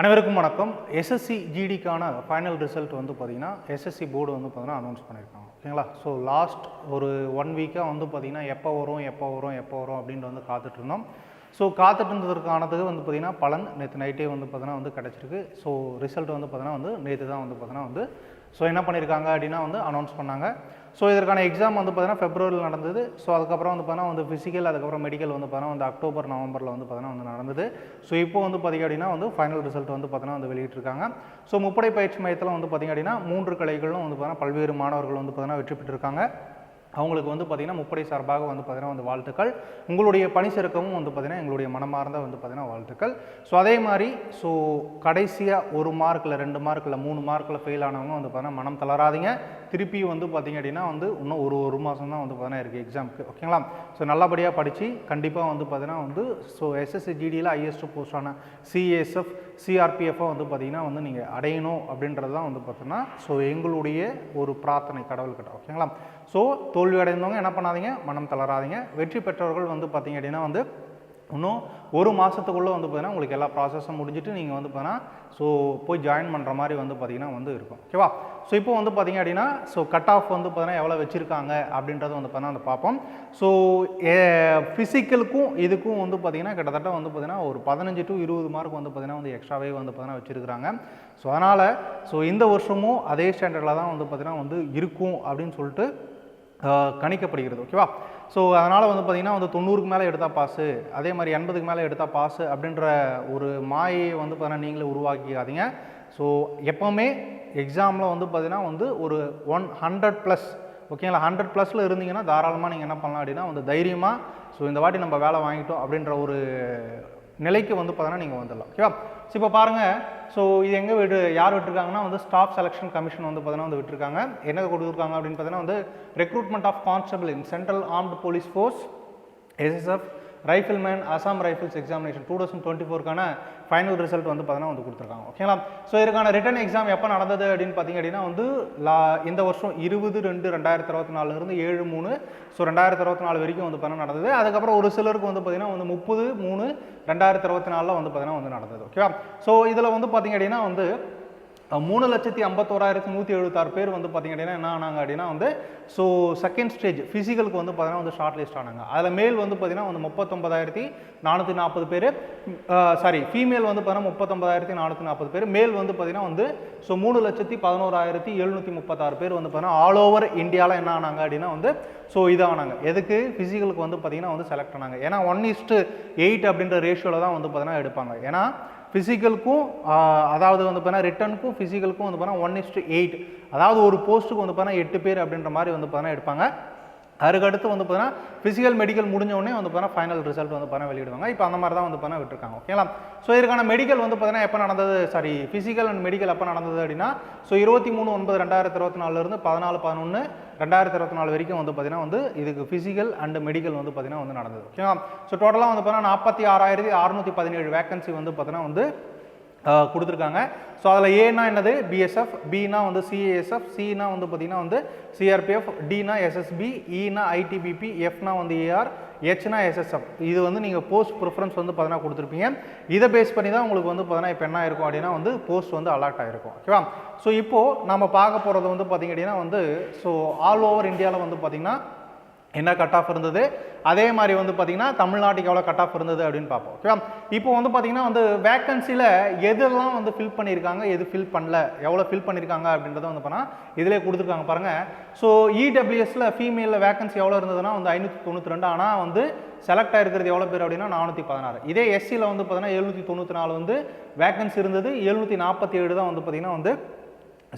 அனைவருக்கும் வணக்கம். SSC ஜிடிக்கான final result வந்து பார்த்தீங்கன்னா எஸ்எஸ்சி போர்டு வந்து பார்த்தீங்கன்னா அனௌன்ஸ் பண்ணியிருக்காங்க. ஓகேங்களா ஸோ லாஸ்ட் ஒரு ஒன் வீக்காக வந்து பார்த்தீங்கன்னா எப்போ வரும் எப்போ வரும் எப்போ வரும் அப்படின்ட்டு வந்து காத்துட்டு இருந்தோம். ஸோ காத்துட்டு இருந்ததற்கானதுக்கு வந்து பார்த்தீங்கன்னா பலன் நேற்று நைட்டே வந்து பார்த்தீங்கன்னா வந்து கிடச்சிருக்கு. ஸோ ரிசல்ட் வந்து பார்த்தீங்கன்னா வந்து நேற்று தான் வந்து பார்த்தீங்கன்னா வந்து ஸோ என்ன பண்ணியிருக்காங்க அப்படின்னா வந்து அனௌன்ஸ் பண்ணாங்க. ஸோ இதற்கான எக்ஸாம் வந்து பார்த்தீங்கன்னா ஃபெப்ரவரியில் நடந்தது ஸோ அதுக்கப்புறம் வந்து பார்த்தீங்கன்னா வந்து ஃபிசிக்கல் அதுக்கப்புறம் மெடிக்கல் வந்து பார்த்தீங்கன்னா வந்து அக்டோபர் நவம்பரில் வந்து பார்த்தீங்கன்னா வந்து நடந்தது ஸோ இப்போ வந்து பார்த்திங்க அப்படின்னா வந்து ஃபைனல் ரிசல்ட் வந்து பார்த்தீங்கன்னா வந்து வெளியிட்டிருக்காங்க ஸோ முப்படை பயிற்சி மையத்தில் வந்து பார்த்திங்க அப்படின்னா மூன்று கலைகளும் வந்து பார்த்தீங்கன்னா பல்வேறு மாணவர்கள் வந்து பார்த்தீங்கன்னா வெற்றி பெற்றிருக்காங்க அவங்களுக்கு வந்து பார்த்திங்கன்னா முப்படை சார்பாக வந்து பார்த்திங்கன்னா வந்து வாழ்த்துக்கள் உங்களுடைய பணி சிறக்கமும் வந்து பார்த்திங்கன்னா எங்களுடைய மனமார்ந்த வந்து பார்த்திங்கன்னா வாழ்த்துக்கள் ஸோ அதே மாதிரி ஸோ கடைசியாக ஒரு மார்க்கில் ரெண்டு மார்க்கில் மூணு மார்க்கில் ஃபெயில் ஆனவங்க வந்து பார்த்திங்கன்னா மனம் தளராதீங்க திருப்பி வந்து பார்த்திங்க அப்படின்னா வந்து இன்னும் ஒரு ஒரு மாதம் தான் வந்து பார்த்தீங்கன்னா இருக்குது எக்ஸாமுக்கு ஓகேங்களா ஸோ நல்லபடியாக படித்து கண்டிப்பாக வந்து பார்த்தீங்கன்னா வந்து ஸோ எஸ்எஸ்சி ஜிடியில் ஹையஸ்ட் போஸ்டான சிஎஸ்எஃப் சிஆர்பிஎஃப்பை வந்து பார்த்திங்கன்னா வந்து நீங்கள் அடையணும் அப்படின்றது தான் வந்து பார்த்தீங்கன்னா ஸோ எங்களுடைய ஒரு பிரார்த்தனை கடவுள்கிட்ட ஓகேங்களா ஸோ தோல்வி அடைந்தவங்க என்ன பண்ணாதீங்க? மனம் தளராதீங்க. வெற்றி பெற்றவர்கள் வந்து பார்த்திங்க அப்படின்னா வந்து இன்னும் ஒரு மாதத்துக்குள்ளே வந்து பார்த்தீங்கன்னா உங்களுக்கு எல்லா ப்ராசஸும் முடிஞ்சுட்டு நீங்கள் வந்து பார்த்தீங்கன்னா ஸோ போய் ஜாயின் பண்ணுற மாதிரி வந்து பார்த்தீங்கன்னா வந்து இருக்கும். ஓகேவா ஸோ இப்போ வந்து பார்த்தீங்க அப்படின்னா ஸோ கட் ஆஃப் வந்து பார்த்தீங்கன்னா எவ்வளோ வச்சுருக்காங்க அப்படின்றத வந்து பார்த்தீங்கன்னா வந்து பார்ப்போம். ஸோ ஃபிசிக்கலுக்கும் இதுக்கும் வந்து பார்த்திங்கன்னா கிட்டத்தட்ட வந்து பார்த்தீங்கன்னா ஒரு பதினஞ்சு டு இருபது மார்க் வந்து பார்த்திங்கன்னா வந்து எக்ஸ்ட்ராவே வந்து பார்த்தீங்கன்னா வச்சுருக்காங்க ஸோ அதனால் ஸோ இந்த வருஷமும் அதே ஸ்டாண்டர்டில் தான் வந்து பார்த்திங்கன்னா வந்து இருக்கும் அப்படின்னு சொல்லிட்டு கணிக்கப்படுகிறது. ஓகேவா ஸோ அதனால் வந்து பார்த்திங்கன்னா வந்து தொண்ணூறுக்கு மேலே எடுத்தால் பாஸு அதே மாதிரி எண்பதுக்கு மேலே எடுத்தால் பாஸு அப்படின்ற ஒரு மாயை வந்து பார்த்தீங்கன்னா நீங்களே உருவாக்கிக்காதீங்க. ஸோ எப்போவுமே எக்ஸாமில் வந்து பார்த்திங்கன்னா வந்து ஒரு ஒன் ஹண்ட்ரட் ப்ளஸ் ஓகேங்களா ஹண்ட்ரட் ப்ளஸில் இருந்தீங்கன்னா தாராளமாக நீங்கள் என்ன பண்ணலாம் அப்படின்னா வந்து தைரியமாக ஸோ இந்த வாட்டி நம்ம வேலை வாங்கிட்டோம் அப்படின்ற ஒரு நிலைக்கு வந்து பார்த்தோன்னா நீங்கள் வந்துடலாம். ஓகேவா ஸோ இப்போ பாருங்கள் ஸோ இது எங்கே விட்டு யார் விட்டுருக்காங்கன்னா வந்து ஸ்டாஃப் செலெக்ஷன் கமிஷன் வந்து பார்த்தீங்கன்னா வந்து விட்டுருக்காங்க. என்ன கொடுத்துருக்காங்க அப்படின்னு பார்த்தீங்கன்னா வந்து recruitment of constable in central armed police force S S F rifleman Assam rifles examination two thousand twenty ஃபோருக்கான final result வந்து பார்த்தீங்கன்னா வந்து கொடுத்துருக்காங்க. ஓகேங்களா? ஸோ இதுக்கான ரிட்டன் எக்ஸாம் எப்போ நடந்தது அப்படின்னு பார்த்தீங்க அப்படின்னா வந்து லா இந்த வருஷம் இருபது ரெண்டு ரெண்டாயிரத்தி இருபத்தி நாலுலேருந்து ஏழு மூணு. ஸோ ரெண்டாயிரத்தி இருபத்தி நாலு வரைக்கும் வந்து பார்த்தீங்கன்னா நடந்தது. அதுக்கப்புறம் ஒரு சிலருக்கு வந்து பார்த்தீங்கன்னா வந்து முப்பது மூணு ரெண்டாயிரத்தி இருபத்தி நாலில் வந்து பார்த்தீங்கன்னா வந்து நடந்தது. ஓகேவா? ஸோ இதில் வந்து பார்த்தீங்க அப்படின்னா வந்து மூணு லட்சத்தி ஐம்பத்தோராயிரத்தி நூற்றி எழுபத்தாறு பேர் வந்து பார்த்தீங்கன்னா அப்படின்னா என்ன ஆனாங்க அப்படின்னா வந்து ஸோ செகண்ட் ஸ்டேஜ் ஃபிசிக்கலுக்கு வந்து பார்த்தீங்கன்னா வந்து ஷார்ட் லிஸ்ட் ஆனாங்க. அதில் மேல் வந்து பார்த்தீங்கன்னா வந்து முப்பத்தொம்பதாயிரத்தி நானூற்றி நாற்பது பேர் சாரி ஃபீமேல் வந்து பார்த்தீங்கன்னா முப்பத்தொம்பதாயிரத்தி நானூற்றி நாற்பது பேர் மேல் வந்து பார்த்தீங்கன்னா வந்து ஸோ மூணு லட்சத்தி பதினோராயிரத்தி எழுநூற்றி முப்பத்தாறு பேர் வந்து பார்த்தீங்கன்னா ஆல் ஓவர் இந்தியாவில் என்ன ஆனாங்க அப்படின்னா வந்து ஸோ இதானாங்க. எதுக்கு? ஃபிசிக்கலுக்கு வந்து பார்த்தீங்கன்னா வந்து செலக்ட் ஆனாங்க. ஏன்னா ஒன் இஸ்ட்டு எயிட் அப்படின்ற ரேஷியோவில் தான் வந்து பார்த்தீங்கன்னா எடுப்பாங்க. ஏன்னா ஃபிசிக்கலுக்கும் அதாவது வந்து பார்த்தீங்கன்னா ரிட்டனுக்கும் ஃபிசிக்கலுக்கும் வந்து பார்த்தீங்கன்னா ஒன் இஸ்ட்டு எயிட் அதாவது ஒரு போஸ்ட்டுக்கு வந்து பார்த்தீங்கன்னா எட்டு பேர் அப்படின்ற மாதிரி வந்து பார்த்தீங்கன்னா எடுப்பாங்க. அதுக்கடுத்து வந்து பார்த்தீங்கன்னா ஃபிசிக்கல் மெடிக்கல் முடிஞ்ச உடனே வந்து பார்த்தீங்கன்னா ஃபைனல் ரிசல்ட் வந்து பார்த்தீங்கன்னா வெளியிடுவாங்க. இப்போ அந்த மாதிரி தான் வந்து பார்த்தீங்கன்னா விட்டுருக்காங்க. ஓகேங்களா? ஸோ இதுக்கான மெடிக்கல் வந்து பார்த்தீங்கன்னா எப்போ நடந்தது? சாரி ஃபிசிக்கல் அண்ட் மெடிக்கல் எப்போ நடந்தது அப்படின்னா ஸோ இருபத்தி மூணு ஒன்பது ரெண்டாயிரத்தி இருபத்தி நாலுலேருந்து பதினாலு பதினொன்று ரெண்டாயிரத்தி இருபத்தி நாலு வரைக்கும் வந்து பார்த்தீங்கன்னா வந்து இதுக்கு ஃபிசிக்கல் அண்ட் மெடிக்கல் வந்து பார்த்தீங்கன்னா வந்து நடந்தது. ஓகேங்களா? ஸோ டோட்டலாக வந்து பார்த்தீங்கன்னா நாற்பத்தி ஆறாயிரத்தி அறுநூற்றி பதினேழு வேக்கன்சி வந்து பார்த்தீங்கன்னா வந்து கொடுத்துருக்காங்க. ஸோ அதில் ஏனா என்னது? பிஎஸ்எஃப் பினா வந்து சிஏஎஸ்எஃப் சினா வந்து பார்த்தீங்கன்னா வந்து சிஆர்பிஎஃப் டினா எஸ்எஸ்பி இனா ஐடிபிபி எஃப்னா வந்து ஏஆர் ஹெச்னா எஸ்எஸ்எஃப் இது வந்து நீங்கள் போஸ்ட் ப்ரிஃபரன்ஸ் வந்து பார்த்தீங்கன்னா கொடுத்துருப்பீங்க. இதை பேஸ் பண்ணி தான் உங்களுக்கு வந்து பார்த்தீங்கன்னா இப்போ என்ன இருக்கும் அப்படின்னா வந்து போஸ்ட் வந்து அலாட் ஆகிருக்கும் ஓகேவா ஸோ இப்போது நம்ம பார்க்க போகிறது வந்து பார்த்திங்க அப்படின்னா வந்து ஸோ ஆல் ஓவர் இந்தியாவில் வந்து பார்த்திங்கன்னா என்ன கட் ஆஃப் இருந்தது? அதே மாதிரி வந்து பார்த்தீங்கன்னா தமிழ்நாட்டுக்கு எவ்வளோ கட் ஆஃப் இருந்தது அப்படின்னு பார்ப்போம் ஓகேவா இப்போ வந்து பார்த்தீங்கன்னா வந்து வேக்கன்சியில் எதெல்லாம் வந்து ஃபில் பண்ணியிருக்காங்க எது ஃபில் பண்ணல எவ்வளோ ஃபில் பண்ணியிருக்காங்க அப்படின்றத வந்து பண்ணால் இதிலே கொடுத்துருக்காங்க பாருங்கள் ஸோ இடபிள்யூஎஸில் ஃபீமேலில் வேக்கன்சி எவ்வளோ இருந்ததுன்னா வந்து ஐநூற்றி தொண்ணூற்றி ரெண்டு. ஆனால் வந்து செலக்ட் ஆகிருக்கிறது எவ்வளோ பேர் அப்படின்னா நானூற்றி பதினாறு. இதே எஸ்சியில் வந்து பார்த்தீங்கன்னா எழுநூற்றி தொண்ணூற்றி நாலு வந்து வேக்கன்சி இருந்தது. எழுநூற்றி நாற்பத்தி ஏழு தான் வந்து பார்த்தீங்கன்னா வந்து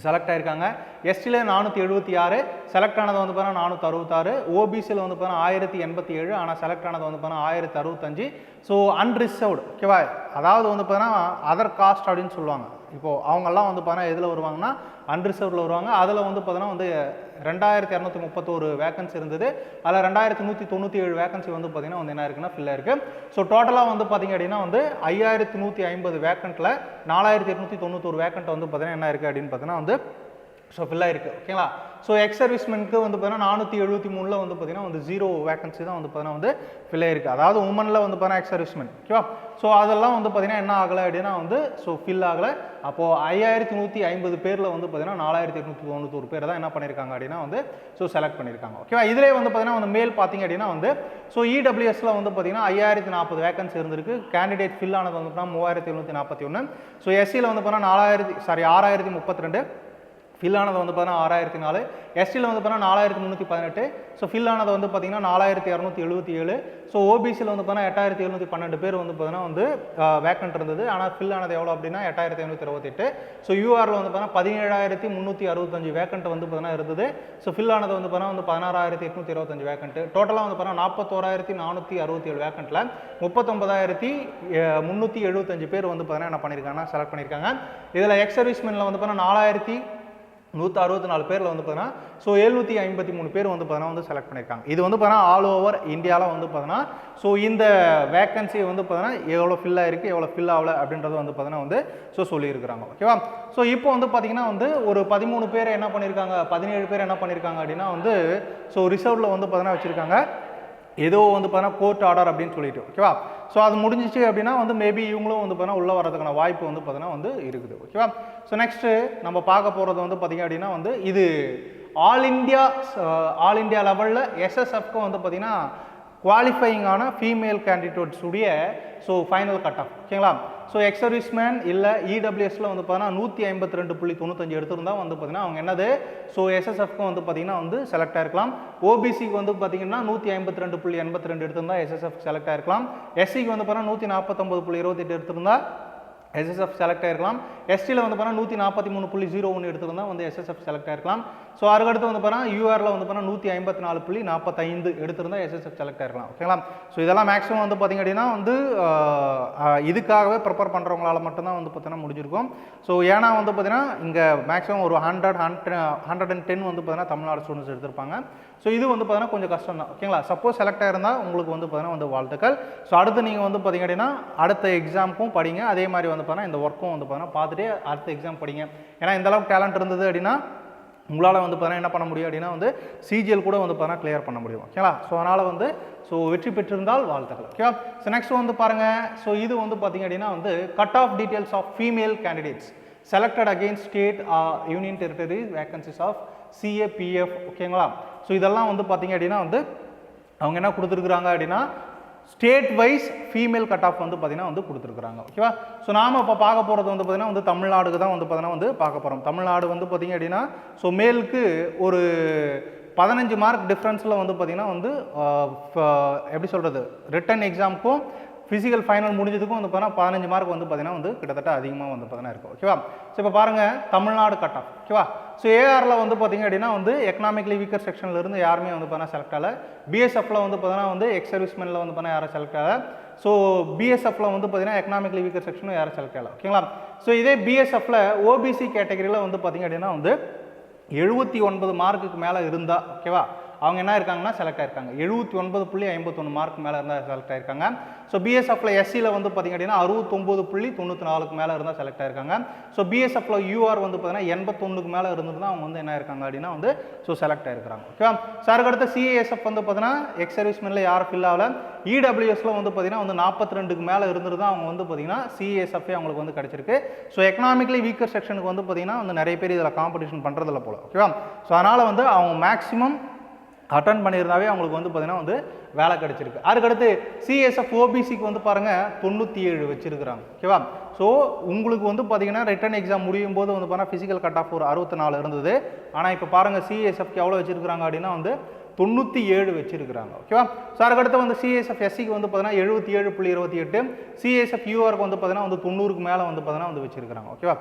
செலக்ட் ஆயிருக்காங்க. எஸ்டியில் நானூற்றி எழுபத்தி ஆறு செலக்ட் ஆனது வந்து பார்த்தீங்கன்னா நானூற்றி அறுபத்தாறு ஓபிசியில் வந்து பார்த்தீங்கன்னா ஆயிரத்தி எண்பத்தி ஏழு ஆனால் செலக்ட் ஆனது வந்து பார்த்தீங்கன்னா ஆயிரத்தி அறுபத்தஞ்சு. ஸோ அன்ரிசர்வ்டு ஓகேவா அதாவது வந்து பார்த்தீங்கன்னா அதர் காஸ்ட் அப்படின்னு சொல்லுவாங்க. இப்போது அவங்கெல்லாம் வந்து பார்த்தீங்கன்னா எதில் வருவாங்கன்னா அன்ரிசர்வ்டில் வருவாங்க. அதில் வந்து பார்த்தீங்கன்னா வந்து ரெண்டாயிரத்தி இரநூத்தி முப்பத்தோரு வேகன்சி இருந்தது. அதில் ரெண்டாயிரத்தி நூற்றி தொண்ணூற்றி ஏழு வேகன்சி வந்து பார்த்தீங்கன்னா வந்து என்ன இருக்குன்னா ஃபில் ஆயிருக்கு ஸோ டோட்டலாக வந்து பார்த்தீங்க அப்படின்னா வந்து ஐயாயிரத்தி நூற்றி ஐம்பது வேக்கண்ட்டில் நாலாயிரத்தி இரநூத்தி தொண்ணூத்தொரு வேக்கண்ட் வந்து பார்த்தீங்கன்னா என்ன இருக்குது அப்படின்னு பார்த்தீங்கன்னா வந்து ஸோ ஃபில் இருக்குது ஓகேங்களா ஸோ எக்ஸ் சர்வீஸ்மென்க்கு வந்து பார்த்தீங்கன்னா நானூற்றி எழுபத்தி மூணில் வந்து பார்த்தீங்கன்னா வந்து ஜீரோ வேகன்சி தான் வந்து பார்த்தீங்கன்னா வந்து ஃபில் இருக்குது அதாவது உமனில் வந்து பார்த்தீங்கன்னா எக்ஸ் சர்வீஸ்மென் ஓகேவா ஸோ அதெல்லாம் வந்து பார்த்தீங்கன்னா என்ன ஆகலை அப்படின்னா வந்து ஸோ ஃபில் ஆகலை அப்போது ஐயாயிரத்தி நூற்றி ஐம்பது பேரில் வந்து பார்த்தீங்கன்னா நாலாயிரத்தி எட்நூற்றி தொண்ணூத்தொரு பேர் தான் என்ன பண்ணியிருக்காங்க அப்படின்னா வந்து ஸோ செலக்ட் பண்ணியிருக்காங்க ஓகேவா இதிலே வந்து பார்த்தீங்கன்னா வந்து மேல் பார்த்தீங்க அப்படின்னா வந்து ஸோ இடபிள்யூஎஸில் வந்து பார்த்தீங்கன்னா ஐயாயிரத்தி நாற்பது வேகன்சி இருந்திருக்கு கேண்டிடேட் ஃபில் ஆனது வந்து பார்த்தீங்கன்னா மூவாயிரத்தி எழுநூற்றி நாற்பத்தி ஒன்று ஸோ எஸ்சியில் வந்து பார்த்தீங்கன்னா நாலாயிரத்தி சாரி ஆறாயிரத்தி முப்பத்தி ரெண்டு ஃபில் ஆனது வந்து பார்த்தீங்கன்னா ஆறாயிரத்தி நாலு எஸ்டியில் வந்து பார்த்தீங்கன்னா நாலாயிரத்தி முந்நூற்றி பதினெட்டு ஸோ ஃபில் ஆனது வந்து பார்த்தீங்கன்னா நாலாயிரத்தி இரநூத்தி எழுபத்தி ஏழு ஸோ ஓபிசியில் வந்து பார்த்தீங்கன்னா எட்டாயிரத்தி எழுநூற்றி பன்னெண்டு பேர் வந்து பார்த்தீங்கன்னா வந்து வேக்கண்ட் இருந்தது ஆனால் ஃபில் ஆனது எவ்வளோ அப்படின்னா எட்டாயிரத்தி ஐநூற்றி இருபத்தெட்டு ஸோ யூஆரில் வந்து பார்த்தீங்கன்னா பதினேழாயிரத்தி முந்நூற்றி அறுபத்தஞ்சு வேக்கண்ட் வந்து பார்த்தீங்கன்னா இருந்தது ஸோ ஃபில் ஆனது வந்து பார்த்தீங்கன்னா வந்து பதினாறாயிரத்தி எட்நூற்றி இருபத்தஞ்சு வேக்கண்ட் டோட்டலாக வந்து பார்த்தீங்கன்னா நாற்பத்தோராயிரத்தி நானூற்றி அறுபத்தி ஏழு வேக்கண்ட்டில் முப்பத்தொன்பதாயிரத்தி முந்நூற்றி எழுபத்தஞ்சு பேர் வந்து பார்த்தீங்கன்னா என்ன பண்ணியிருக்காங்கன்னா செலக்ட் பண்ணியிருக்காங்க இதில் எக்ஸ் சர்வீஸ்மேனில் வந்து பார்த்தீங்கன்னா நாலாயிரத்தி நூற்றி அறுபத்தி நாலு பேரில் வந்து பார்த்தீங்கன்னா ஸோ எழுநூற்றி ஐம்பத்தி மூணு பேர் வந்து பார்த்தீங்கன்னா வந்து செலக்ட் பண்ணியிருக்காங்க. இது வந்து பார்த்தீங்கன்னா ஆல் ஓவர் இந்தியாவில் வந்து பார்த்தீங்கன்னா ஸோ இந்த வேக்கன்சி வந்து பார்த்தீங்கன்னா எவ்வளோ ஃபில் ஆகிருக்கு எவ்வளோ ஃபில் ஆகல அப்படின்றது வந்து பார்த்தீங்கன்னா வந்து ஸோ சொல்லியிருக்கிறாங்க. ஓகேவா ஸோ இப்போ வந்து பார்த்தீங்கன்னா வந்து ஒரு பதிமூணு பேர் என்ன பண்ணியிருக்காங்க பதினேழு பேர் என்ன பண்ணியிருக்காங்க அப்படின்னா வந்து ஸோ ரிசர்வில் வந்து பார்த்தீங்கன்னா வச்சுருக்காங்க. ஏதோ வந்து பார்த்தீங்கன்னா கோர்ட் ஆர்டர் அப்படின்னு சொல்லிட்டு. ஓகேவா ஸோ அது முடிஞ்சிச்சு அப்படின்னா வந்து மேபி இவங்களும் வந்து பார்த்தீங்கன்னா உள்ளே வரதுக்கான வாய்ப்பு வந்து பார்த்தீங்கன்னா வந்து இருக்குது ஓகேவா ஸோ நெக்ஸ்ட்டு நம்ம பார்க்க போகிறது வந்து பார்த்திங்க அப்படின்னா வந்து இது ஆல் இந்தியா ஆல் இந்தியா லெவலில் எஸ்எஸ்எஃப்க்கும் வந்து பார்த்திங்கன்னா குவாலிஃபையிங்கான ஃபீமேல் கேண்டிடேட்ஸுடைய ஸோ ஃபைனல் கட் ஆஃப் ஓகேங்களா ஸோ எக்ஸ் சர்வீஸ்மேன் இல்லை இடபிள்யூஎஸில் வந்து பார்த்தீங்கன்னா நூற்றி ஐம்பத்தி ரெண்டு புள்ளி தொண்ணூத்தஞ்சு எடுத்திருந்தா வந்து பார்த்தீங்கன்னா அவங்க என்னது? ஸோ எஸ்எஸ்எஃப்க்கு வந்து பார்த்தீங்கன்னா வந்து செலக்ட் ஆயிருக்கலாம். ஓபிசிக்கு வந்து பார்த்தீங்கன்னா நூற்றி ஐம்பத்தி ரெண்டு புள்ளி எண்பத்தி ரெண்டு எடுத்திருந்தா எஸ்எஸ்எஃப் செலக்ட் ஆயிருக்கலாம். எஸ்சிக்கு வந்து பார்த்தீங்கன்னா நூற்றி நாற்பத்தொம்பது புள்ளி இருபத்தெட்டு எடுத்திருந்தா எஸ்எஸ்எஃப் செலக்ட் ஆயிருக்கலாம். எஸ்டியில் வந்து பார்த்தீங்கன்னா நூற்றி நாற்பத்தி மூணு புள்ளி ஜீரோ ஒன்று எடுத்திருந்தா வந்து எஸ்எஸ்எஃப் செலக்ட் ஆயிருக்கலாம். ஸோ அதுக்கடுத்து வந்து பார்த்தா யூஆரில் வந்து பார்த்தா நூற்றி ஐம்பத்தி நாலு புள்ளி நாற்பத்தைந்து எடுத்திருந்தால் எஸ்எஸ்எஃப் செலக்ட் ஆயிடலாம் ஓகேங்களா ஸோ இதெல்லாம் மேக்ஸிமம் வந்து பார்த்தீங்க அப்படின்னா வந்து இதுக்காகவே ப்ரிப்பேர் பண்ணுறவங்களால மட்டும்தான் வந்து பார்த்தீங்கன்னா முடிஞ்சிருக்கும். ஸோ ஏன்னா வந்து பார்த்தீங்கன்னா இங்கே மேக்ஸிமம் ஒரு hundred hundred hundred and ten வந்து பார்த்தீங்கன்னா தமிழ்நாடு ஸ்டூடெண்ட்ஸ் எடுத்திருப்பாங்க. ஸோ இது வந்து பார்த்தீங்கன்னா கொஞ்சம் கஷ்டம் தான் ஓகேங்களா சப்போஸ் செலக்ட் ஆயிருந்தால் உங்களுக்கு வந்து பார்த்தீங்கன்னா வந்து வாழ்த்துக்கள். ஸோ அடுத்து நீங்கள் வந்து பார்த்தீங்க அப்படின்னா அடுத்த எக்ஸாமுக்கும் படிங்க. அதே மாதிரி வந்து பார்த்தீங்கன்னா இந்த ஒர்க்கும் வந்து பார்த்தீங்கன்னா பார்த்துட்டு அடுத்த எக்ஸாம் படிங்க. ஏன்னா இந்த அளவுக்கு டேலண்ட் இருந்தது அப்படின்னா உங்களால் வந்து பார்த்தீங்கன்னா என்ன பண்ண முடியும் அப்படின்னா வந்து சிஜிஎல் கூட வந்து பார்த்தீங்கன்னா கிளியர் பண்ண முடியும். ஓகேங்களா ஸோ அதனால் வந்து ஸோ வெற்றி பெற்றிருந்தால் வாழ்த்துக்கள். ஓகேவா ஸோ நெக்ஸ்ட் வந்து பாருங்கள் ஸோ இது வந்து பார்த்தீங்க அப்படின்னா வந்து cut off details of female candidates selected against state union territory vacancies of CAPF ஓகேங்களா ஸோ இதெல்லாம் வந்து பார்த்தீங்க அப்படின்னா வந்து அவங்க என்ன கொடுத்துருக்குறாங்க அப்படின்னா state wise female cut off வந்து பார்த்தீங்கன்னா வந்து கொடுத்துருக்குறாங்க. ஓகேவா ஸோ நாம் இப்போ பார்க்க போகிறது வந்து பார்த்தீங்கன்னா வந்து தமிழ்நாடுக்கு தான் வந்து பார்த்தீங்கன்னா வந்து பார்க்க போகிறோம் தமிழ்நாடு வந்து பார்த்தீங்க அப்படின்னா ஸோ மேலுக்கு ஒரு பதினஞ்சு மார்க் டிஃப்ரென்ஸில் வந்து பார்த்தீங்கன்னா வந்து எப்படி சொல்கிறது ரிட்டன் எக்ஸாமுக்கும் ஃபிசிக்கல் ஃபைனல் முடிஞ்சதுக்கும் வந்து பார்த்தீங்கன்னா பதினஞ்சு மார்க் வந்து பார்த்தீங்கன்னா வந்து கிட்டத்தட்ட அதிகமாக வந்து பார்த்தீங்கன்னா இருக்கும். ஓகேவா ஸோ இப்போ பாருங்கள் தமிழ்நாடு கட்டம் ஓகேவா ஸோ ஏஆரில் வந்து பார்த்தீங்க அப்படின்னா வந்து எக்கனாமிக்லி வீக்கர் செக்ஷனில் இருந்து யாருமே வந்து பார்த்தீங்கன்னா செலக்ட் ஆகலை. பிஎஸ்எஃப்ல வந்து பார்த்தீங்கன்னா வந்து எக்ஸ் சர்வீஸ்மெனில் வந்து பார்த்தீங்கன்னா யாரும் செலக்ட் ஆகலை. ஸோ பிஎஸ்எஃப்ல வந்து பார்த்தீங்கன்னா எக்கனாமிக்லி வீக்கர் செக்ஷனும் யாரும் செலக்ட் ஆகலை. ஓகேங்களா ஸோ இதே பிஎஸ்எஃப்ல ஓபிசி கேட்டகரியில் வந்து பார்த்தீங்க அப்படின்னா வந்து எழுபத்தி ஒன்பது மார்க்குக்கு மேலே இருந்தால் ஓகேவா அவங்க என்ன இருக்காங்கன்னா செலக்ட் ஆயிருக்காங்க. எழுபத்தி ஒன்பது புள்ளி ஐம்பத்தொன்று மார்க் மேலே இருந்தால் செலக்ட் ஆயிருக்காங்க. ஸோ பிஎஸ்எஃப்ல எஸ்சியில் வந்து பார்த்தீங்க அப்படின்னா அறுபத்தொம்போது புள்ளி தொண்ணூற்றி நாலுக்கு மேலே இருந்தால் செலக்ட் ஆயிருக்காங்க. ஸோ பிஎஸ்எஃப்ல யூஆர் வந்து பார்த்தீங்கன்னா எண்பத்தொன்னுக்கு மேலே இருந்திருந்தா அவங்க வந்து என்ன இருக்காங்க அப்படின்னா வந்து ஸோ செலக்ட் ஆயிருக்காங்க ஓகேவா சார் அடுத்த சிஏஎஸ்எஃப் வந்து பார்த்தீங்கன்னா எக்ஸ் சர்வீஸ்மேனில் யாரும் ஃபில் ஆகல. இடபிள்யூஎஸ்ல வந்து பார்த்தீங்கன்னா வந்து நாற்பத்தி ரெண்டுக்கு மேலே இருந்திருந்தா அவங்க வந்து பார்த்தீங்கன்னா சிஏஎஸ்எஃப் அவங்களுக்கு வந்து கிடச்சிருக்கு. ஸோ எக்கனாமிக்லி வீக்கர் செக்ஷனுக்கு வந்து பார்த்தீங்கன்னா வந்து நிறைய பேர் இதில் காம்படிஷன் பண்ணுறதில்ல போல. ஓகேவா ஸோ அதனால் வந்து அவங்க மேக்ஸிமம் அட்டன் பண்ணியிருந்தாவே அவங்களுக்கு வந்து பார்த்தீங்கன்னா வந்து வேலை கிடைச்சிருக்கு. அதுக்கடுத்து சிஎஸ்எஃப் ஓபிசிக்கு வந்து பாருங்கள் தொண்ணூற்றி ஏழு வச்சுருக்குறாங்க. ஓகேவா? ஸோ உங்களுக்கு வந்து பார்த்தீங்கன்னா ரிட்டன் எக்ஸாம் முடியும் போது வந்து பார்த்தீங்கன்னா ஃபிசிக்கல் கட் ஆஃப் ஒரு அறுபத்தி நாலு இருந்தது. ஆனால் இப்போ பாருங்கள் சிஎஸ்எஃப்க்கு எவ்வளோ வச்சுருக்குறாங்க அப்படின்னா வந்து தொண்ணூற்றி ஏழு வச்சிருக்கிறாங்க. ஓகேவா? ஸோ அதுக்கடுத்து வந்து சிஎஸ்எஃப் எஸ்சிக்கு வந்து பார்த்தீங்கன்னா எழுபத்தி ஏழு புள்ளி இருபத்தி எட்டு சிஎஸ்எஃப் யூஆருக்கு வந்து பார்த்தீங்கன்னா வந்து தொண்ணூறுக்கு மேலே வந்து பார்த்தீங்கன்னா வந்து வச்சிருக்கிறாங்க. ஓகேவா?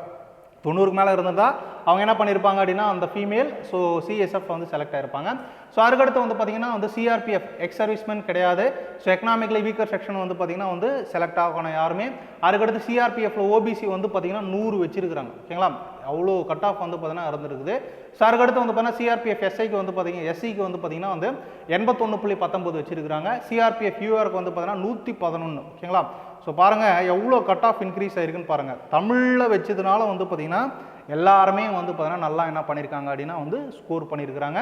தொண்ணூறுக்கு மேலே இருந்திருந்தால் அவங்க என்ன பண்ணியிருப்பாங்க அப்படின்னா அந்த ஃபீமேல் ஸோ சிஎஸ்எஃப் வந்து செலக்ட் ஆகிருப்பாங்க ஸோ அதுக்கடுத்து வந்து பார்த்தீங்கன்னா வந்து சிஆர்பிஎஃப் எக்ஸ் சர்வீஸ்மென் கிடையாது. ஸோ எக்கனாமிக்கலி வீக்கர் செக்ஷன் வந்து பார்த்தீங்கன்னா வந்து செலக்ட் ஆகணும் யாருமே. அதுக்கடுத்து சிஆர்பிஎஃப்ல ஓபிசி வந்து பார்த்தீங்கன்னா நூறு வச்சிருக்கிறாங்க. ஓகேங்களா? அவ்வளோ கட் ஆஃப் வந்து பார்த்தீங்கன்னா இருந்திருக்குது. ஸோ அதுக்கடுத்து வந்து பார்த்தீங்கன்னா சிஆர்பிஎஃப் எஸ்ஐக்கு வந்து பார்த்தீங்கன்னா எஸ்சிக்கு வந்து பார்த்தீங்கன்னா வந்து எண்பத்தொன்று புள்ளி பத்தொம்பது வச்சிருக்கிறாங்க. சிஆர்பிஎஃப் யூஆருக்கு வந்து பார்த்தீங்கன்னா நூற்றி பதினொன்று ஓகேங்களா? ஸோ ஸோ பாருங்கள் எவ்வளோ கட் ஆஃப் இன்க்ரீஸ் ஆயிருக்குன்னு பாருங்கள் தமிழில் வச்சதுனால வந்து பார்த்தீங்கன்னா எல்லாருமே வந்து பார்த்தீங்கன்னா நல்லா என்ன பண்ணியிருக்காங்க அப்படின்னா வந்து ஸ்கோர் பண்ணியிருக்கிறாங்க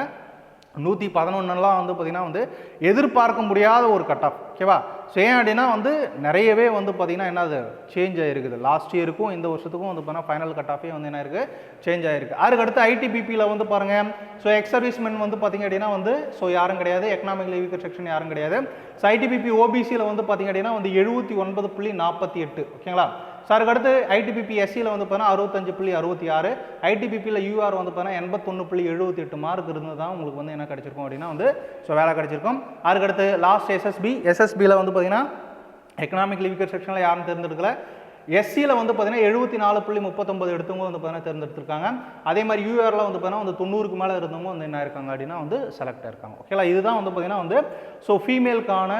நூற்றி பதினொன்றுலாம் வந்து பார்த்திங்கன்னா வந்து எதிர்பார்க்க முடியாத ஒரு கட் ஆஃப் ஓகேவா ஸோ ஏன் அப்படின்னா வந்து நிறையவே வந்து பார்த்திங்கன்னா என்னது சேஞ்ச் ஆகிருக்குது லாஸ்ட் இயருக்கும் இந்த வருஷத்துக்கும் வந்து பார்த்தீங்கன்னா ஃபைனல் கட் ஆஃபே வந்து என்ன இருக்குது சேஞ்ச் ஆகிருக்கு அதுக்கு அடுத்து ஐடிபிபியில் வந்து பாருங்கள் ஸோ எக்ஸ் சர்வீஸ்மென் வந்து பார்த்திங்க அப்படின்னா வந்து ஸோ யாரும் கிடையாது. எக்கனாமிக் வீக்கர் செக்ஷன் யாரும் கிடையாது. ஸோ ஐடிபிபி ஓபிசியில் வந்து பார்த்திங்க அப்படின்னா வந்து எழுபத்தி ஒன்பது புள்ளி நாற்பத்தி எட்டு. ஓகேங்களா ஸோ அதுக்கு அடுத்து ஐடிபிபி எஸ்சியில் வந்து பார்த்தீங்கன்னா அறுபத்தஞ்சு புள்ளி அறுபத்தி ஆறு ஐடிபிபியில் யூஆர் வந்து பார்த்தீங்கன்னா எண்பத்தொன்று புள்ளி எழுபத்தி எட்டு மார்க் இருந்து தான் உங்களுக்கு வந்து என்ன கிடச்சிருக்கும் அப்படின்னா வந்து ஸோ வேலை கிடச்சிருக்கும். அதுக்கடுத்து லாஸ்ட் எஸ்எஸ்பி எஸ்எஸ்பியில் வந்து பார்த்தீங்கன்னா எக்கனாமிக் லிவிக்கர் செக்ஷனில் யாரும் தேர்ந்தெடுக்கல. எஸ்சியில் வந்து பார்த்தீங்கன்னா எழுபத்தி நாலு புள்ளி முப்பத்தொம்பது எடுத்தவங்க வந்து பார்த்தீங்கன்னா தேர்ந்தெடுத்திருக்காங்க. அதே மாதிரி யூஆரில் வந்து பார்த்தீங்கன்னா வந்து தொண்ணூறுக்கு மேலே இருந்தவங்க வந்து என்ன இருக்காங்க அப்படின்னா வந்து செலக்ட் இருக்காங்க. ஓகேங்களா இதுதான் வந்து பார்த்தீங்கன்னா வந்து ஸோ ஃபீமேலுக்கான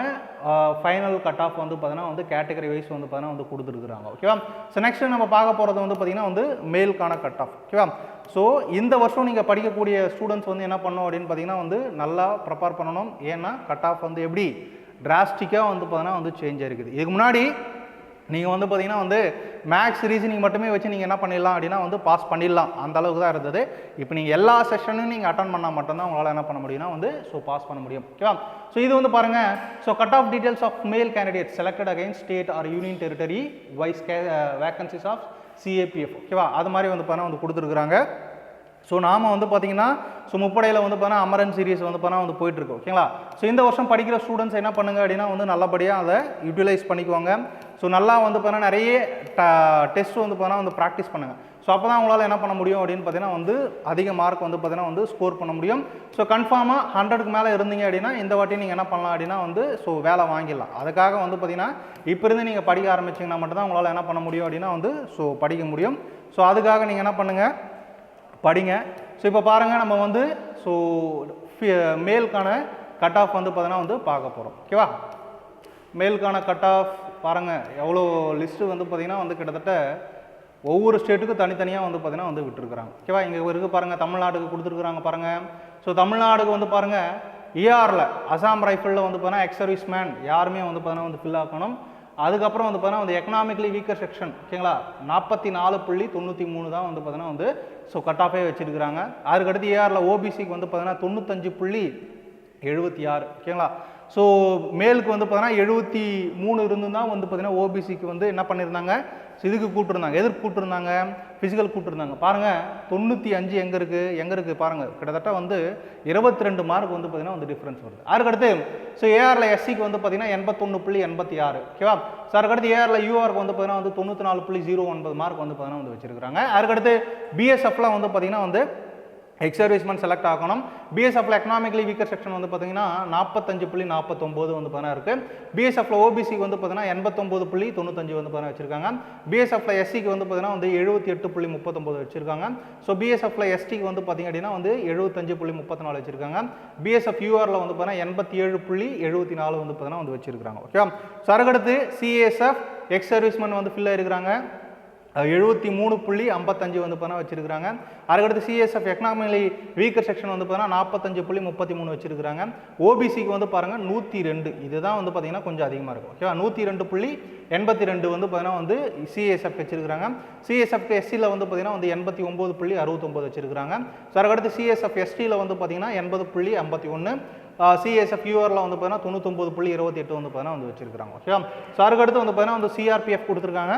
ஃபைனல் கட் ஆஃப் வந்து பார்த்தீங்கன்னா வந்து கேட்டகரி வைஸ் வந்து பார்த்தீங்கன்னா வந்து கொடுத்துருக்குறாங்க. ஓகேவா ஸோ நெக்ஸ்ட் நம்ம பார்க்க போகிறது வந்து பார்த்தீங்கன்னா வந்து மேலுக்கான கட் ஆஃப் ஓகேவா ஸோ இந்த வருஷம் நீங்கள் படிக்கக்கூடிய ஸ்டூடெண்ட்ஸ் வந்து என்ன பண்ணணும் அப்படின்னு பார்த்தீங்கன்னா வந்து நல்லா ப்ரிப்பேர் பண்ணணும். ஏன்னா கட் ஆஃப் வந்து எப்படி? டிராஸ்டிக்காக வந்து பார்த்தீங்கன்னா வந்து சேஞ்ச் ஆயிருக்குது இதுக்கு முன்னாடி நீங்கள் வந்து பார்த்தீங்கன்னா வந்து மேக்ஸ் ரீசனிங் மட்டுமே வச்சு நீங்கள் என்ன பண்ணிடலாம் அப்படின்னா வந்து பாஸ் பண்ணிடலாம். அந்த அளவுக்கு தான் இருந்தது. இப்போ நீங்கள் எல்லா செஷனும் நீங்கள் அட்டன் பண்ணால் மட்டும்தான் உங்களால் என்ன பண்ண முடியும்னா வந்து ஸோ பாஸ் பண்ண முடியும். ஓகேவா ஸோ இது வந்து பாருங்கள் so cut off details of male candidate selected again state or union territory wise K vacancies of C A P F ஓகேவா அது மாதிரி வந்து பாருங்கள் வந்து கொடுத்துருக்குறாங்க. ஸோ நாம் வந்து பார்த்தீங்கன்னா ஸோ முப்படையில் வந்து பார்த்தீங்கன்னா அமரன் சீரிஸ் வந்து பார்த்தா வந்து போயிட்டுருக்கு ஓகேங்களா? ஸோ இந்த வருஷம் படிக்கிற ஸ்டூடெண்ட்ஸ் என்ன பண்ணுங்க அப்படின்னா வந்து நல்லபடியாக அதை யூட்டிலைஸ் பண்ணிக்குவாங்க. ஸோ நல்லா வந்து பார்த்தீங்கன்னா நிறைய டெஸ்ட் வந்து பார்த்தீங்கன்னா வந்து ப்ராக்டிஸ் பண்ணுங்கள் ஸோ அப்போ தான் உங்களால் என்ன பண்ண முடியும் அப்படின்னு பார்த்தீங்கன்னா வந்து அதிக மார்க் வந்து பார்த்தீங்கன்னா வந்து ஸ்கோர் பண்ண முடியும். ஸோ கன்ஃபார்மாக ஹண்ட்ரடுக்கு மேலே இருந்தீங்க அப்படின்னா இந்த வாட்டி நீங்கள் என்ன பண்ணலாம் அப்படின்னா வந்து ஸோ வேலை வாங்கிடலாம். அதுக்காக வந்து பார்த்தீங்கன்னா இப்போ இருந்து நீங்கள் படிக்க ஆரம்பிச்சிங்கன்னா மட்டும்தான் உங்களால் என்ன பண்ண முடியும் அப்படின்னா வந்து ஸோ படிக்க முடியும். ஸோ அதுக்காக நீங்கள் என்ன பண்ணுங்கள் படிங்க. ஸோ இப்போ பாருங்கள் நம்ம வந்து ஸோ மேலுக்கான கட் ஆஃப் வந்து பார்த்தீங்கன்னா வந்து பார்க்க போகிறோம் ஓகேவா மேலுக்கான கட் ஆஃப் பாருங்கள் எவ்வளோ லிஸ்ட்டு வந்து பார்த்திங்கன்னா வந்து கிட்டத்தட்ட ஒவ்வொரு ஸ்டேட்டுக்கும் தனித்தனியாக வந்து பார்த்திங்கன்னா வந்து விட்டுருக்குறாங்க. ஓகேவா இங்கே இருக்குது பாருங்கள் தமிழ்நாட்டுக்கு கொடுத்துருக்குறாங்க பாருங்கள் ஸோ தமிழ்நாடுக்கு வந்து பாருங்கள் இஆரில் அசாம் ரைஃபிளில் வந்து பார்த்தீங்கன்னா எக்ஸ் சர்வீஸ் மேன் யாருமே வந்து பார்த்தீங்கன்னா வந்து ஃபில் ஆக்கணும் அதுக்கப்புறம் வந்து பார்த்தீங்கன்னா வந்து எக்கனாமிக்கலி வீக்கர் செக்ஷன் ஓகேங்களா நாற்பத்தி நாலு புள்ளி தொண்ணூற்றி மூணு தான் வந்து பார்த்தீங்கன்னா வந்து ஸோ கட் ஆஃபே வச்சுருக்கிறாங்க. அதுக்கடுத்து ஏஆரில் ஓபிசிக்கு வந்து பார்த்தீங்கன்னா தொண்ணூத்தஞ்சு புள்ளி எழுபத்தி ஆறு ஓகேங்களா ஸோ மேலுக்கு வந்து பார்த்தீங்கன்னா எழுபத்தி மூணு இருந்து தான் வந்து பார்த்தீங்கன்னா ஓபிசிக்கு வந்து என்ன பண்ணியிருந்தாங்க இதுக்கு கூப்பிட்டுருந்தாங்க. எதற்கு கூப்பிட்டுருந்தாங்க. ஃபிசிக்கல் கூப்பிட்டுருந்தாங்க. பாருங்கள் தொண்ணூற்றி அஞ்சு எங்கே இருக்குது எங்கே இருக்குது பாருங்கள் கிட்டத்தட்ட வந்து இருபத்தி ரெண்டு மார்க் வந்து பார்த்திங்கன்னா வந்து டிஃப்ரென்ஸ் வருது. அதுக்கடுத்து ஸோ ஏஆரில் எஸ்சிக்கு வந்து பார்த்திங்கன்னா எண்பத்தொன்று புள்ளி எண்பத்தி ஆறு. ஓகேவா ஸோ அதுக்கடுத்து ஏஆரில் யூஆருக்கு வந்து பார்த்தீங்கன்னா வந்து தொண்ணூற்றி நாலு புள்ளி ஜீரோ ஒன்பது மார்க் வந்து பார்த்தீங்கன்னா வந்து வச்சுருக்காங்க அதுக்கடுத்து பிஎஸ்எஃப்லாம் வந்து பார்த்தீங்கன்னா வந்து எக்ஸ் சர்வீஸ்மேன் செலக்ட் ஆகணும் பிஎஸ்எஃப்ல எக்கனாமிக்கலி வீக்கர் செக்ஷன் வந்து பார்த்தீங்கன்னா நாற்பத்தஞ்சு புள்ளி நாற்பத்தொம்போது வந்து பார்த்தீங்கன்னா இருக்குது பிஎஸ்எஃப்ல ஓபிசிக்கு வந்து பார்த்தீங்கன்னா எண்பத்தொம்போது புள்ளி தொண்ணூத்தஞ்சு வந்து பார்த்தீங்கன்னா வச்சிருக்காங்க. பிஎஸ்எஃப்ல எஸ்சிக்கு வந்து பார்த்தீங்கன்னா வந்து எழுபத்தி எட்டு புள்ளி முப்பத்தொம்போது வச்சிருக்காங்க. ஸோ பிஎஸ்எஃப்ல எஸ்டிக்கு வந்து பார்த்தீங்க அப்படின்னா வந்து எழுபத்தஞ்சு புள்ளி முப்பத்தி நாலு வச்சிருக்காங்க. பிஎஸ்எஃப் யூஆரில் வந்து பார்த்தீங்கன்னா எண்பத்தி ஏழு புள்ளி எழுபத்தி நாலு வந்து பார்த்தீங்கன்னா வந்து வச்சிருக்காங்க. ஓகே ஸோ அதுக்கடுத்து C S F ex serviceman வந்து ஃபில் ஆயிருக்கிறாங்க. எழுபத்தி மூணு புள்ளி ஐம்பத்தஞ்சு வந்து பார்த்தீங்கன்னா வச்சிருக்காங்க அதுக்கடுத்து சிஎஸ்எஃப் எக்கனாமிக்கலி வீக்கர் செக்ஷன் வந்து பார்த்தீங்கன்னா நாற்பத்தஞ்சு புள்ளி முப்பத்தி மூணு வச்சிருக்காங்க ஓபிசிக்கு வந்து பாருங்கள் நூற்றி ரெண்டு. இதுதான் வந்து பார்த்தீங்கன்னா கொஞ்சம் அதிகமாக இருக்கும். ஓகேவா நூற்றி ரெண்டு புள்ளி எண்பத்தி ரெண்டு வந்து பார்த்தீங்கன்னா வந்து சிஎஸ்எஃப் வச்சிருக்காங்க சிஎஸ்எஃப் எஸ்சியில் வந்து பார்த்தீங்கன்னா வந்து எண்பத்தி ஒம்பது புள்ளி அறுபத்தொம்பது வச்சிருக்காங்க ஸோ அதுக்கடுத்து சிஎஸ்எஃப் எஸ்டியில் வந்து பார்த்தீங்கன்னா எண்பது புள்ளி ஐம்பத்தி ஒன்று சிஎஸ்எஃப் யூஆரில் வந்து பார்த்தீங்கன்னா தொண்ணூத்தொம்பது புள்ளி இருபத்தி எட்டு வந்து பார்த்தீங்கன்னா வந்து வச்சிருக்காங்க ஓகேவா ஸோ அதுக்கடுத்து வந்து பார்த்தீங்கன்னா வந்து சிஆர்பிஎஃப் கொடுத்துருக்காங்க.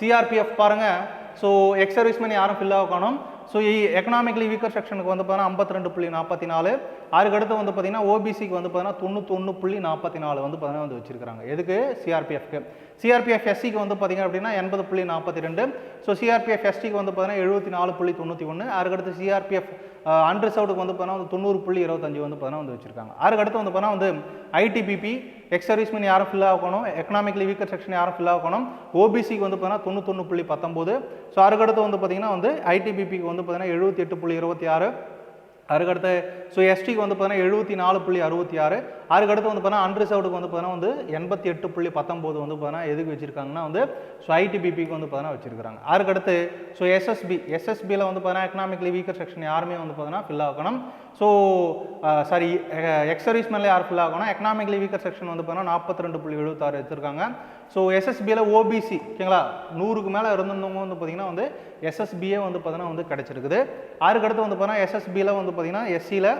சிஆர்பிஎஃப் பாருங்கள் ஸோ எக்ஸ் சர்வீஸ்மேன் யாரும் ஃபில் ஆகணும் ஸோ எக்கனாமிக்கலி வீக்கர் செக்ஷனுக்கு வந்து பார்த்தீங்கன்னா ஐம்பத்தி ரெண்டு புள்ளி நாற்பத்தி நாலு. அதுக்கடுத்து வந்து பார்த்தீங்கன்னா ஓபிசிக்கு வந்து பார்த்தீங்கன்னா தொண்ணூத்தொன்று புள்ளி நாற்பத்தி நாலு வந்து பார்த்தீங்கன்னா வந்து வச்சிருக்காங்க எதுக்கு? சிஆர்பிஎஃப்க்கு சிஆர்பிஎஃப் எஸ்சிக்கு வந்து பார்த்தீங்க அப்படின்னா எண்பது புள்ளி நாற்பத்தி ரெண்டு. ஸோ சிஆர்பிஎஃப் எஸ்டிக்கு வந்து பார்த்தீங்கன்னா எழுபத்தி நாலு புள்ளி தொண்ணூற்றி ஒன்று அதுக்கடுத்து சிஆர்பிஎஃப் அன்ரிசர்வ்டுக்கு வந்து பார்த்தீங்கன்னா வந்து தொண்ணூறு புள்ளி இருபத்தஞ்சு வந்து பார்த்தீங்கன்னா வந்து வச்சிருக்காங்க. அதுக்கடுத்து வந்து பார்த்தீங்கன்னா வந்து I T B P ex serviceman யாரும் ஃபில் ஆகணும். எக்கனாமிக்கலி வீக்கர் செக்ஷன் யாரும் ஃபில் ஆகணும். ஓபிசிக்கு வந்து பார்த்தீங்கன்னா தொண்ணூத்தொன்று புள்ளி பத்தொம்போது ஸோ அதுக்கடுத்து வந்து பார்த்தீங்கன்னா வந்து ஐடிபிபிக்கு வந்து பார்த்தீங்கன்னா எழுபத்தி எட்டு புள்ளி இருபத்தி ஆறு. அதுக்கடுத்து ஸோ எஸ்டிக்கு வந்து பார்த்தீங்கன்னா எழுபத்தி நாலு புள்ளி அறுபத்தி ஆறு. அதுக்கடுத்து வந்து பார்த்தீங்கன்னா அன்ரிசர்வ்டுக்கு வந்து பார்த்தீங்கன்னா வந்து எண்பத்தி எட்டு புள்ளி பத்தொம்போது வந்து பார்த்தீங்கன்னா எதுக்கு வச்சிருக்காங்கன்னா வந்து ஸோ ஐடிபிபிக்கு வந்து பார்த்தீங்கன்னா வச்சிருக்காங்க அதுக்கடுத்து ஸோ எஸ்எஸ்பி எஸ்எஸ்பியில் வந்து பார்த்தீங்கன்னா எக்கனாமிக்கலி வீக்கர் செக்ஷன் யாருமே வந்து பார்த்தீங்கன்னா ஃபில் ஆகணும். ஸோ சாரி எக்ஸ் யார் ஃபில் ஆகணும் எக்கனாமிக்கலி வீக்கர் செக்ஷன் வந்து பார்த்தீங்கன்னா நாற்பத்தி ரெண்டு புள்ளி எழுபத்தாறு வச்சுருக்காங்க. ஸோ எஸ்எஸ்பியில் ஓபிசி ஓகேங்களா நூறுக்கு மேலே இருந்திருந்தவங்க வந்து பார்த்தீங்கன்னா வந்து எஸ்எஸ்பியே வந்து பார்த்தீங்கன்னா வந்து கிடச்சிருக்குது ஆறுக்கு அடுத்து வந்து பார்த்தீங்கன்னா எஸ்எஸ்பியில் வந்து பார்த்தீங்கன்னா எஸ்சியில்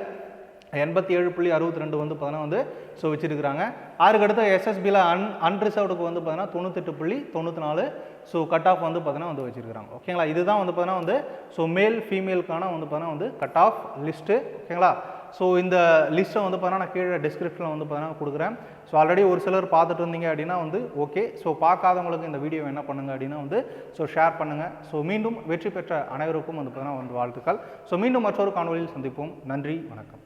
எண்பத்தி ஏழு புள்ளி அறுபத்தி ரெண்டு வந்து பார்த்தீங்கன்னா வந்து ஸோ வச்சிருக்கிறாங்க ஆறுக்கு அடுத்து எஸ்எஸ்பியில் அன் அன்ரிசர்வ்டுக்கு வந்து பார்த்தீங்கன்னா தொண்ணூத்தெட்டு புள்ளி தொண்ணூற்றி நாலு ஸோ கட் ஆஃப் வந்து பார்த்தீங்கன்னா வந்து வச்சிருக்காங்க ஓகேங்களா இதுதான் வந்து பார்த்தீங்கன்னா வந்து ஸோ மேல் ஃபீமேலுக்கான வந்து பார்த்தீங்கன்னா வந்து கட் ஆஃப் லிஸ்ட்டு ஓகேங்களா ஸோ இந்த லிஸ்ட்டை வந்து பார்த்தீங்கன்னா நான் கீழே டிஸ்கிரிப்ஷனில் வந்து பார்த்தீங்கன்னா கொடுக்குறேன் ஸோ ஆல்ரெடி ஒரு சிலர் பார்த்துட்டு இருந்தீங்க அப்படின்னா வந்து ஓகே ஸோ பார்க்காதவங்களுக்கு இந்த வீடியோ என்ன பண்ணுங்க அப்படின்னா வந்து ஸோ ஷேர் பண்ணுங்கள் ஸோ மீண்டும் வெற்றி பெற்ற அனைவருக்கும் வந்து பார்த்தீங்கன்னா வந்து வாழ்த்துக்கள். ஸோ மீண்டும் மற்றொரு காணொலியில் சந்திப்போம். நன்றி வணக்கம்.